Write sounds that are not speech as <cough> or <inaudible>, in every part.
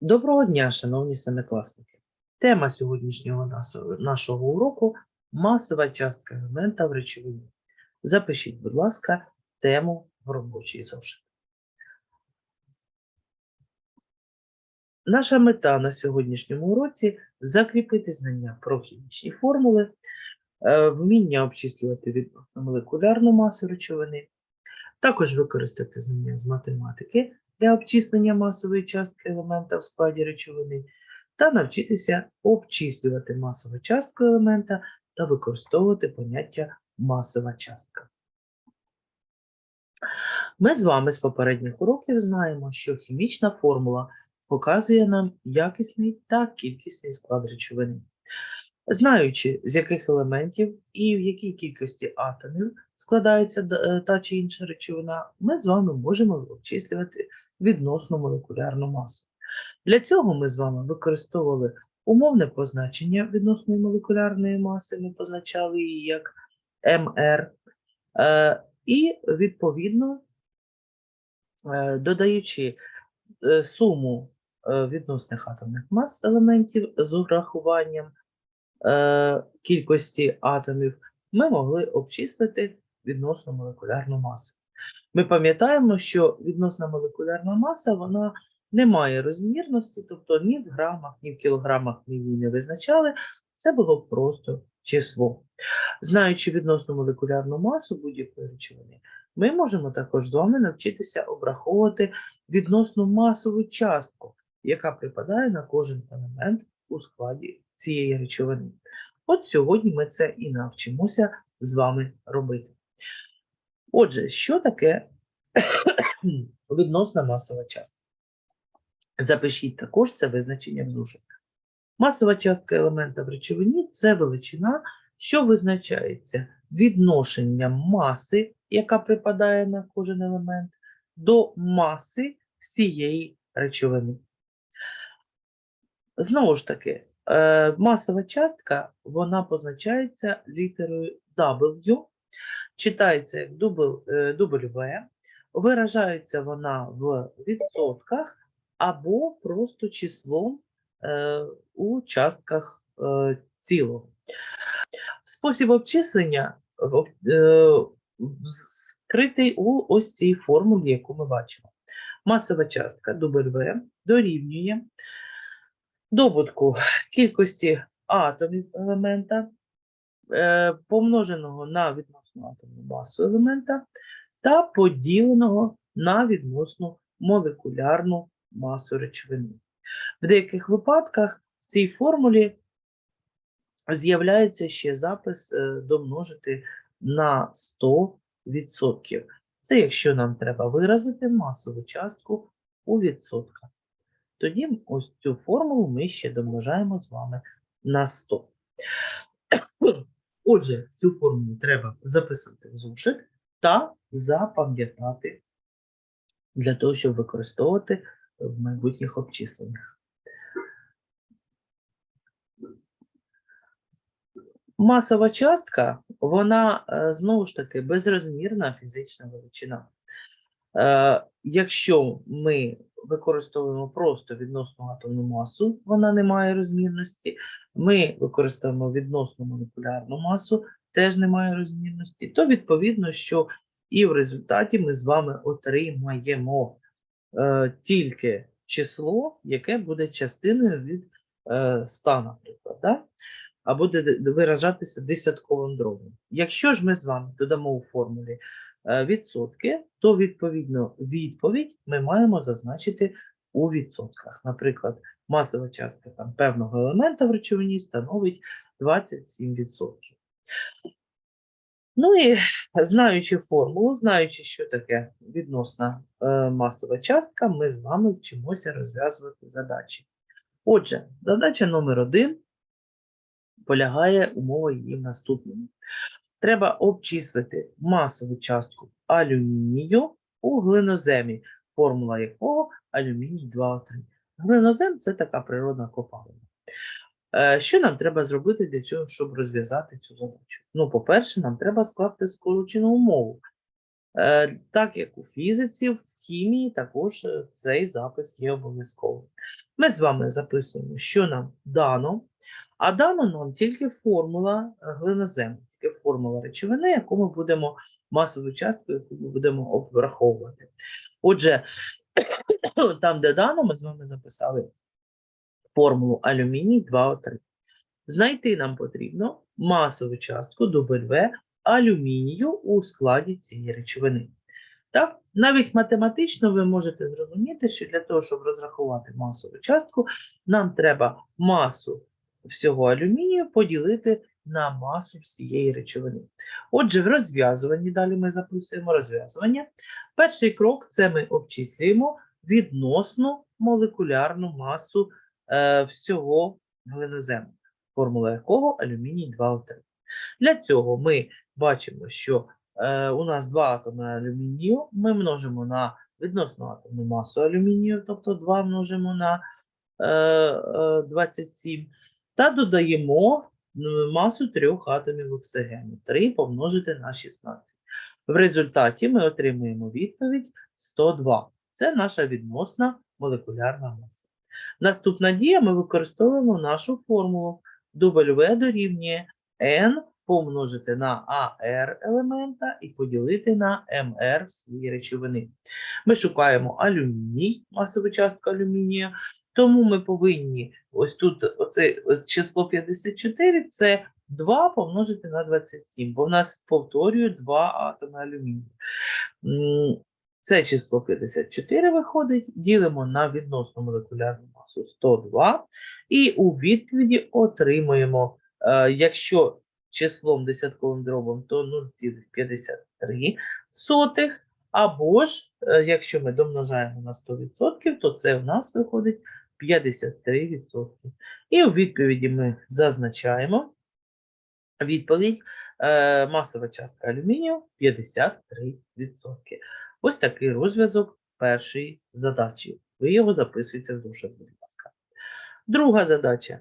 Доброго дня, шановні семикласники. Тема сьогоднішнього нашого уроку масова частка елемента в речовині. Запишіть, будь ласка, тему в робочий зошит. Наша мета на сьогоднішньому уроці закріпити знання про хімічні формули, е, вміння обчислювати відносно молекулярну масу речовини, також використати знання з математики для обчислення масової частки елемента в складі речовини та навчитися обчислювати масову частку елемента та використовувати поняття масова частка. Ми з вами з попередніх уроків знаємо, що хімічна формула показує нам якісний та кількісний склад речовини. Знаючи, з яких елементів і в якій кількості атомів складається е, та чи інша речовина, ми з вами можемо обчислювати відносну молекулярну масу. Для цього ми з вами використовували умовне позначення відносної молекулярної маси, ми позначали її як МР, е, і відповідно, е, додаючи е, суму відносних атомних мас елементів з урахуванням кількості атомів, ми могли обчислити відносну молекулярну масу. Ми пам'ятаємо, що відносна молекулярна маса вона не має розмірності, тобто ні в грамах, ні в кілограмах ми її не визначали. Це було просто число. Знаючи відносну молекулярну масу будь-якої речовини, ми можемо також з вами навчитися обраховувати відносну масову частку, яка припадає на кожен елемент у складі цієї речовини. От сьогодні ми це і навчимося з вами робити. Отже, що таке <coughs> відносна масова частка? Запишіть також це визначення в зошит. Масова частка елемента в речовині це величина, що визначається відношенням маси, яка припадає на кожен елемент, до маси всієї речовини. Знову ж таки, е, масова частка вона позначається літерою W, читається як дубл- е, W, виражається вона в відсотках або просто числом е, у частках е, цілого. Спосіб обчислення скритий у ось цій формулі, яку ми бачимо. Масова частка W дорівнює добутку кількості атомів елемента, помноженого на відносну атомну масу елемента та поділеного на відносну молекулярну масу речовини. В деяких випадках в цій формулі з'являється ще запис е, домножити на 100%. Це якщо нам треба виразити масову частку у відсотках. Тоді ось цю формулу ми ще домножаємо з вами на 100. Отже, цю формулу треба записати в зошит та запам'ятати для того, щоб використовувати в майбутніх обчисленнях. Масова частка, вона е, знову ж таки безрозмірна фізична величина. Е, Якщо ми використовуємо просто відносну атомну масу, вона не має розмірності. Ми використовуємо відносну молекулярну масу, теж не має розмірності, то відповідно, що і в результаті ми з вами отримаємо е, тільки число, яке буде частиною від е, 100, наприклад, да? а буде виражатися десятковим дробом. Якщо ж ми з вами додамо у формулі відсотки, то відповідно відповідь ми маємо зазначити у відсотках. Наприклад, масова частка там, певного елемента в речовині становить 27%. Ну і знаючи формулу, знаючи, що таке відносна е, масова частка, ми з вами вчимося розв'язувати задачі. Отже, задача номер один полягає умова її в наступному. Треба обчислити масову частку алюмінію у глиноземі, формула якого алюміній 2О3. Глинозем це така природна копалина. Е, Що нам треба зробити для цього, щоб розв'язати цю задачу? Ну, по-перше, нам треба скласти скорочену умову. Е, Так як у фізиці, в хімії також е, цей запис є обов'язковим. Ми з вами записуємо, що нам дано, а дано нам тільки формула глинозему, тільки формула речовини, яку ми будемо масову частку, яку ми будемо обраховувати. Отже, <coughs> там, де дано, ми з вами записали формулу алюміній 2О3. Знайти нам потрібно масову частку W алюмінію у складі цієї речовини. Так? Навіть математично ви можете зрозуміти, що для того, щоб розрахувати масову частку, нам треба масу всього алюмінію поділити на масу всієї речовини. Отже, в розв'язуванні, далі ми записуємо розв'язування. Перший крок це ми обчислюємо відносну молекулярну масу е, всього глинозему, формула якого алюміній 2О3. Для цього ми бачимо, що е, у нас два атоми алюмінію, ми множимо на відносну атомну масу алюмінію, тобто 2 множимо на е, е, 27, та додаємо масу трьох атомів оксигену, 3 помножити на 16. В результаті ми отримуємо відповідь 102. Це наша відносна молекулярна маса. Наступна дія ми використовуємо нашу формулу W дорівнює N помножити на AR елемента і поділити на MR всієї речовини. Ми шукаємо алюміній, масову частку алюмінію, тому ми повинні ось тут оце число 54 це 2 помножити на 27, бо в нас повторюю 2 атоми алюмінію. Це число 54 виходить, ділимо на відносну молекулярну масу 102 і у відповіді отримуємо, е, якщо числом десятковим дробом, то 0,53 сотих, або ж, е, якщо ми домножаємо на 100%, то це в нас виходить 53%. І у відповіді ми зазначаємо відповідь е, масова частка алюмінію 53%. Ось такий розв'язок першої задачі. Ви його записуєте в душе, будь ласка. Друга задача.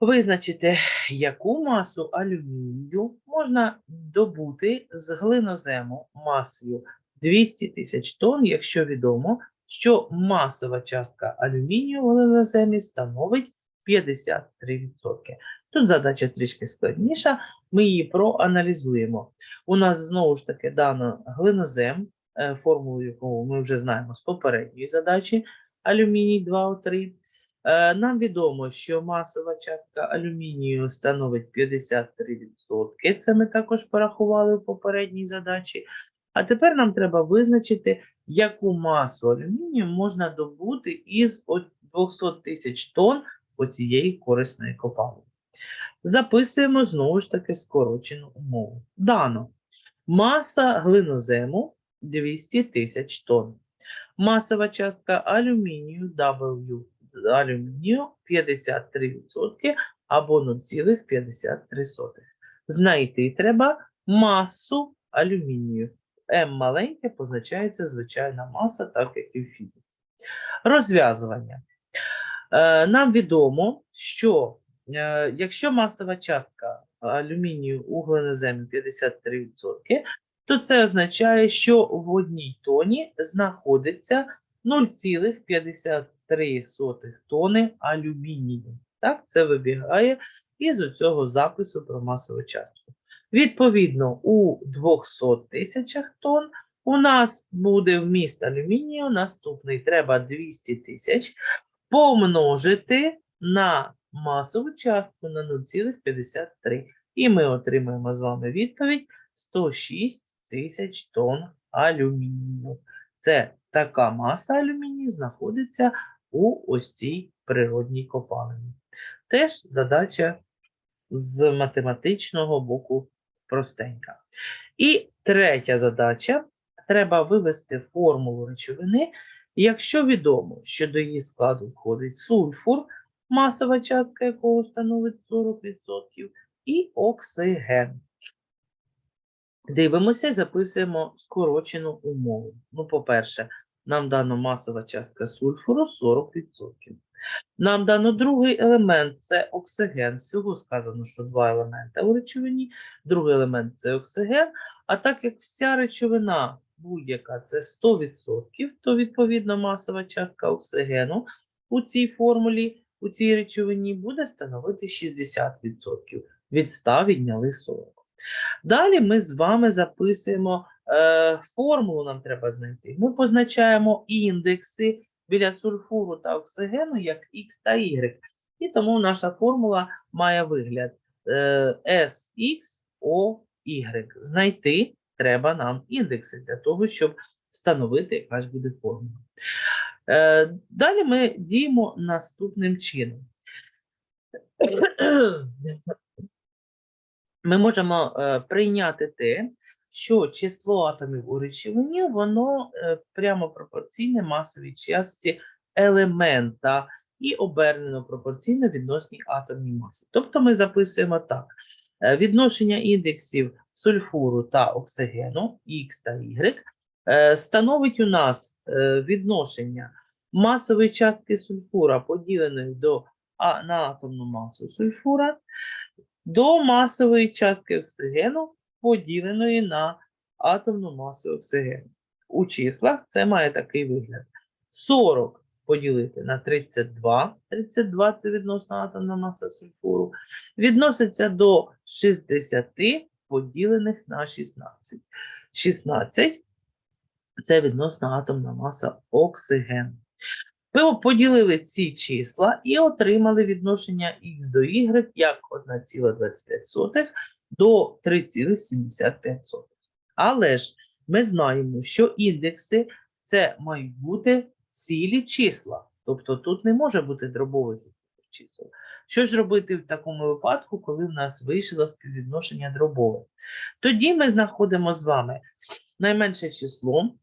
Визначити, яку масу алюмінію можна добути з глинозему масою 200 тисяч тонн, якщо відомо, що масова частка алюмінію в глиноземі становить 53%. Тут задача трішки складніша, ми її проаналізуємо. У нас знову ж таки дано глинозем, е, формулу якого ми вже знаємо з попередньої задачі, алюміній 2О3. Е, Нам відомо, що масова частка алюмінію становить 53%. Це ми також порахували в попередній задачі. А тепер нам треба визначити, яку масу алюмінію можна добути із 200 тисяч тонн оцієї корисної копалини. Записуємо знову ж таки скорочену умову. Дано. Маса глинозему 200 тисяч тонн. Масова частка алюмінію W алюмінію 53% або 0,53. Знайти треба масу алюмінію. М маленьке позначається звичайна маса, так як і в фізиці. Розв'язування. Е, Нам відомо, що е, якщо масова частка алюмінію у глиноземі 53%, то це означає, що в одній тоні знаходиться 0,53 тони алюмінію. Так, це вибігає із цього запису про масову частку. Відповідно, у 200 тисячах тонн у нас буде вміст алюмінію наступний. Треба 200 тисяч помножити на масову частку на 0,53. І ми отримаємо з вами відповідь 106 тисяч тонн алюмінію. Це така маса алюмінію знаходиться у ось цій природній копалині. Теж задача з математичного боку простенька. І третя задача. Треба вивести формулу речовини, якщо відомо, що до її складу входить сульфур, масова частка якого становить 40%, і оксиген. Дивимося і записуємо скорочену умову. Ну, по-перше, нам дано масова частка сульфуру 40%. Нам дано другий елемент це оксиген. Всього сказано, що два елемента у речовині. Другий елемент це оксиген. А так як вся речовина будь-яка це 100%, то відповідно масова частка оксигену у цій формулі, у цій речовині буде становити 60%. Від 100 відняли 40. Далі ми з вами записуємо е, формулу, нам треба знайти. Ми позначаємо індекси біля сульфуру та оксигену як X та Y. І тому наша формула має вигляд е, SXOY. Знайти треба нам індекси для того, щоб встановити, яка ж буде формула. Е, Далі ми діємо наступним чином. Ми можемо е, прийняти те, що число атомів у речовині, воно е, прямо пропорційне масовій частці елемента і обернено пропорційно відносній атомній масі. Тобто ми записуємо так: е, відношення індексів сульфуру та оксигену Х та Y е, становить у нас відношення масової частки сульфура, поділеної до, а, на атомну масу сульфура, до масової частки оксигену, поділеної на атомну масу оксигену. У числах це має такий вигляд: 40 поділити на 32, 32 це відносна атомна маса сульфуру, відноситься до 60 поділених на 16. 16 це відносна атомна маса оксигену. Ми поділили ці числа і отримали відношення х до y як 1,25 до 3,75. Але ж ми знаємо, що індекси це мають бути цілі числа. Тобто тут не може бути дробових чисел. Що ж робити в такому випадку, коли в нас вийшло співвідношення дробове? Тоді ми знаходимо з вами найменше число,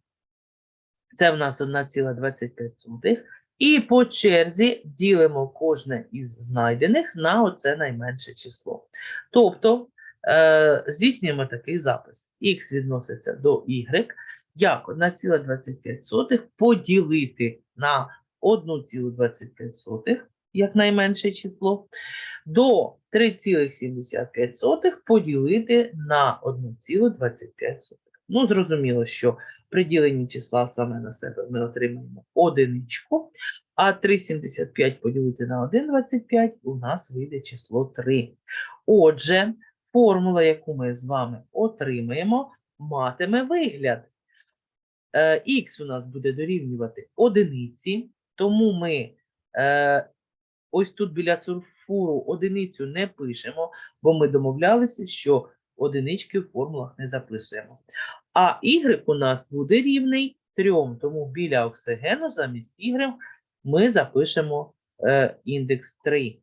це в нас 1,25, і по черзі ділимо кожне із знайдених на оце найменше число. Тобто е, здійснюємо такий запис. Х відноситься до y, як 1,25 поділити на 1,25, як найменше число, до 3,75 поділити на 1,25. Ну, зрозуміло, що при діленні числа саме на себе ми отримаємо одиничку, а 3,75 поділити на 1,25 у нас вийде число 3. Отже, формула, яку ми з вами отримаємо, матиме вигляд. Х у нас буде дорівнювати одиниці, тому ми е, ось тут біля сульфуру одиницю не пишемо, бо ми домовлялися, що одинички в формулах не записуємо. А y у нас буде рівний 3, тому біля оксигену замість y ми запишемо е, індекс 3.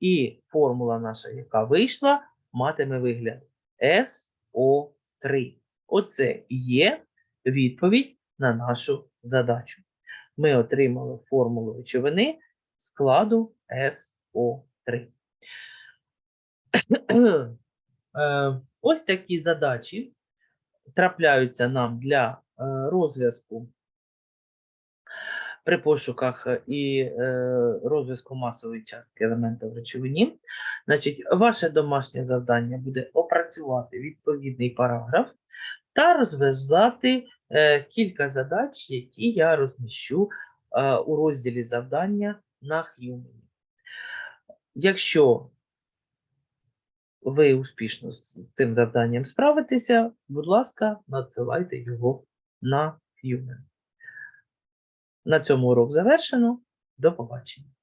І формула наша, яка вийшла, матиме вигляд SO3. Оце є відповідь на нашу задачу. Ми отримали формулу речовини складу SO3. Е, Ось такі задачі трапляються нам для е, розв'язку при пошуках і е, розв'язку масової частки елемента в речовині. Значить, ваше домашнє завдання буде опрацювати відповідний параграф та розв'язати е, кілька задач, які я розміщу е, у розділі завдання на Х'юмені. Якщо ви успішно з цим завданням справитеся, будь ласка, надсилайте його на Human. На цьому урок завершено. До побачення.